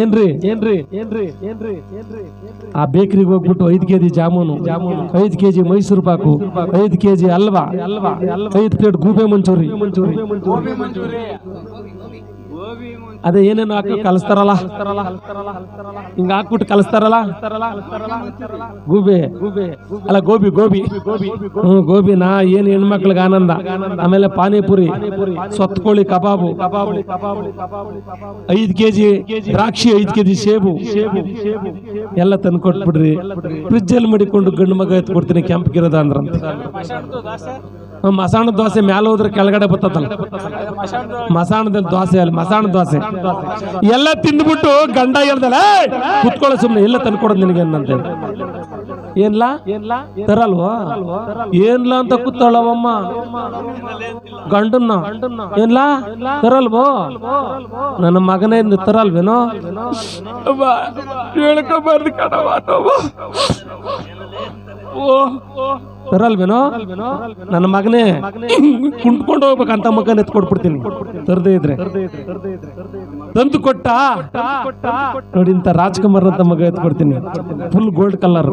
ಏನ್ರಿ? ಏನ್ರಿ? ಏನ್ರಿ? ಏನ್ರಿ? ಏನ್ರಿ ಆ ಬೇಕರಿಗೆ ಹೋಗ್ಬಿಟ್ಟು ಐದು ಕೆಜಿ ಜಾಮೂನು ಜಾಮೂನು ಐದು ಕೆಜಿ ಮೈಸೂರು ಪಾಕು, ಐದು ಕೆಜಿ ಅಲ್ವಾ? ಅಲ್ವಾ ಐದು ಪ್ಲೇಟ್ ಗೂಬೆ ಮಂಚೂರಿ. ಮಂಚೂರಿ. ಅದೇ ಏನೇನು ಹಾಕಿ ಕಲಿಸ್ತಾರಲ್ಲ? ಹಿಂಗ ಹಾಕ್ಬಿಟ್ಟು ಕಲಿಸ್ತಾರಲ್ಲ? ಗೋಬಿ. ಅಲ್ಲ, ಗೋಬಿ ಗೋಬಿ. ಹ್ಮ್ ಗೋಬಿನಾ ಏನ್ ಹೆಣ್ಮಕ್ಳಿಗೆ ಆನಂದ? ಆಮೇಲೆ ಪಾನಿಪುರಿ, ಸೊತ್ಕೋಳಿ ಕಬಾಬು. ಐದು ಕೆಜಿ ದ್ರಾಕ್ಷಿ, ಐದು ಕೆಜಿ ಸೇಬು. ಎಲ್ಲ ತಂದು ಕೊಟ್ಬಿಡ್ರಿ ಫ್ರಿಜ್ ಅಲ್ಲಿ ಮಡಿಕೊಂಡು ಗಂಡು ಮಗ ಎತ್ ಕೊಡ್ತೀನಿ ಕೆಂಪಗಿರೋದ ಅಂದ್ರಂತ. ಮಸಾಣ ದೋಸೆ ಮ್ಯಾಲ ಹೋದ್ರೆ ಕೆಳಗಡೆ ಬರ್ತದಲ್ಲ ಮಸಾಣದ ದೋಸೆ ಅಲ್ಲಿ, ಮಸಾಣ ದೋಸೆ. ಎಲ್ಲ ತಿಂದ್ಬಿಟ್ಟು ಗಂಡ ಹೇಳ್ದಲ್ಲ ಕುತ್ಕೊಳ್ಳೋ ಸುಮ್ಮನೆ ಎಲ್ಲ ತಂದ್ಕೊಡೋದು ನಿನಗೆ ಅನ್ನಂತೆ ಏನ್ಲಾ? ತರಲ್ವಾ? ಏನ್ಲಾ ಅಂತ ಕೂತಾಳವಮ್ಮ? ಗಂಡನ್ನ? ಏನ್ಲಾ? ತರಲ್ವೋ? ನನ್ನ ಮಗನೇ ತರಲ್ವೇನೋ? ಹೇಳ್ಕೊಬಾರ್ದು ಕಣವಾ ತರಲ್ವೇನೋ ನನ್ನ ಮಗನೇ, ಕುಂಟ್ಕೊಂಡು ಹೋಗ್ಬೇಕಂತ ಮಗನ ಎತ್ಕೊಟ್ಬಿಡ್ತೀನಿ. ತರದೇ ಇದ್ರೆ. ತಂದು ಕೊಟ್ಟ? ನೋಡಿ ಇಂತ ರಾಜ್ಕುಮಾರ್ ಅಂತ ಮಗ ಎತ್ಕೊಡ್ತೀನಿ. ಫುಲ್ ಗೋಲ್ಡ್ ಕಲರ್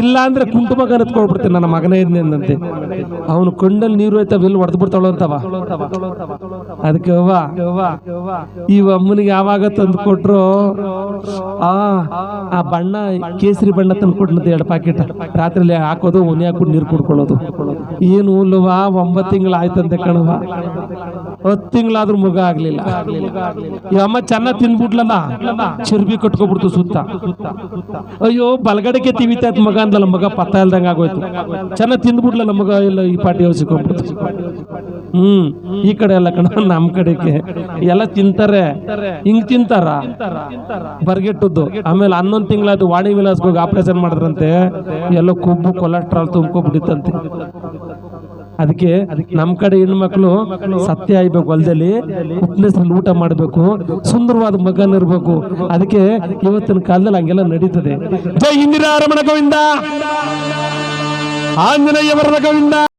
ಇಲ್ಲ ಅಂದ್ರೆ ಕುಂಟು ಮಗನ ಎತ್ಕೊಡ್ಬಿಡ್ತೀನಿ ನನ್ನ ಮಗನೇ ಇದ್ನಂತೆ ಅವನು ಕೊಂಡಲ್ಲಿ ನೀರು ಹೋಯ್ತಾವ ಎಲ್ಲಿ ಹೊಡೆದು ಬಿಡ್ತಾಳು ಅಂತವ. ಅದಕ್ಕೆ ಈ ಅಮ್ಮನಿಗೆ ಯಾವಾಗ ತಂದು ಕೊಟ್ರು? ಆ ಆ ಬಣ್ಣ, ಕೇಸರಿ ಬಣ್ಣ ತಂದು ಕೊಟ್ಟನಂತೆ ಎರಡು ಪ್ಯಾಕೆಟ್ ರಾತ್ರಿಲಿ ಹಾಕೋದು ಒನಿ ಹಾಕ್ಬಿಟ್ಟು ನೀರು ಕುಡ್ಕೊಳ್ಳೋದು. ಏನು ಇಲ್ಲವಾ ಒಂಬತ್ತು ತಿಂಗಳು ಆಯ್ತಂತೆ ಕಣವ ಹತ್ತು ತಿಂಗಳಾದ್ರೂ ಮುಗ ಆಗ್ಲಿಲ್ಲ. ಈ ಅಮ್ಮ ಚೆನ್ನಾಗಿ ತಿನ್ಬಿಡ್ಲಲ್ಲ ಚರ್ಬಿ ಕಟ್ಕೊಬಿಡ್ತು ಸುತ್ತ. ಅಯ್ಯೋ, ಬಲಗಡೆಗೆ ತಿವಿತ ಮಗ ಅಂದಲ್ಲ ಮಗ ಪತ್ತ ಇಲ್ದಂಗ ಆಗೋಯ್ತು. ಚೆನ್ನಾಗಿ ತಿಂದ್ಬಿಡ್ಲಲ್ಲ ಮಗ, ಇಲ್ಲ, ಈ ಪಾಟಿ ಔಸಿಕೊಂಡ್ಬಿಡ್ತು ಹ್ಮ್, ಈ ಕಡೆ ಎಲ್ಲ ಕಣ ನಮ್ಮ ಕಡೆಗೆ. ಎಲ್ಲ ತಿಂತಾರೆ. ಹಿಂಗ್ ತಿಂತಾರ? ಬರ್ಗೆಟ್ಟದ್ದು. ಆಮೇಲೆ ಹನ್ನೊಂದ್ ತಿಂಗಳಾಯ್ತು ವಾಣಿ ವಿಲಾಸ್ಗೆ ಹೋಗಿ ಆಪರೇಷನ್ ಮಾಡಿದ್ರಂತೆ. ಎಲ್ಲ ಕೊಬ್ಬು ಕೊಲೆಸ್ಟ್ರಾಲ್ ತುಂಬ್ಕೊಬಿಟ್ಟಿತ್ತಂತೆ. ಅದಕ್ಕೆ ನಮ್ ಕಡೆ ಹೆಣ್ಮಕ್ಳು ಸತ್ಯ ಆಯ್ಬೇಕು ಹೊಲದಲ್ಲಿ. ಫಿಟ್ನೆಸ್ ಊಟ ಮಾಡಬೇಕು. ಸುಂದರವಾದ ಮಗನ್ ಇರ್ಬೇಕು. ಅದಕ್ಕೆ ಇವತ್ತಿನ ಕಾಲದಲ್ಲಿ ಹಂಗೆಲ್ಲ ನಡೀತದೆ. ಜೈ ಇಂದಿರಾ ರಮಣ ಗೋವಿಂದ. ಆಂಜನೇಯವರ ಗೋವಿಂದ.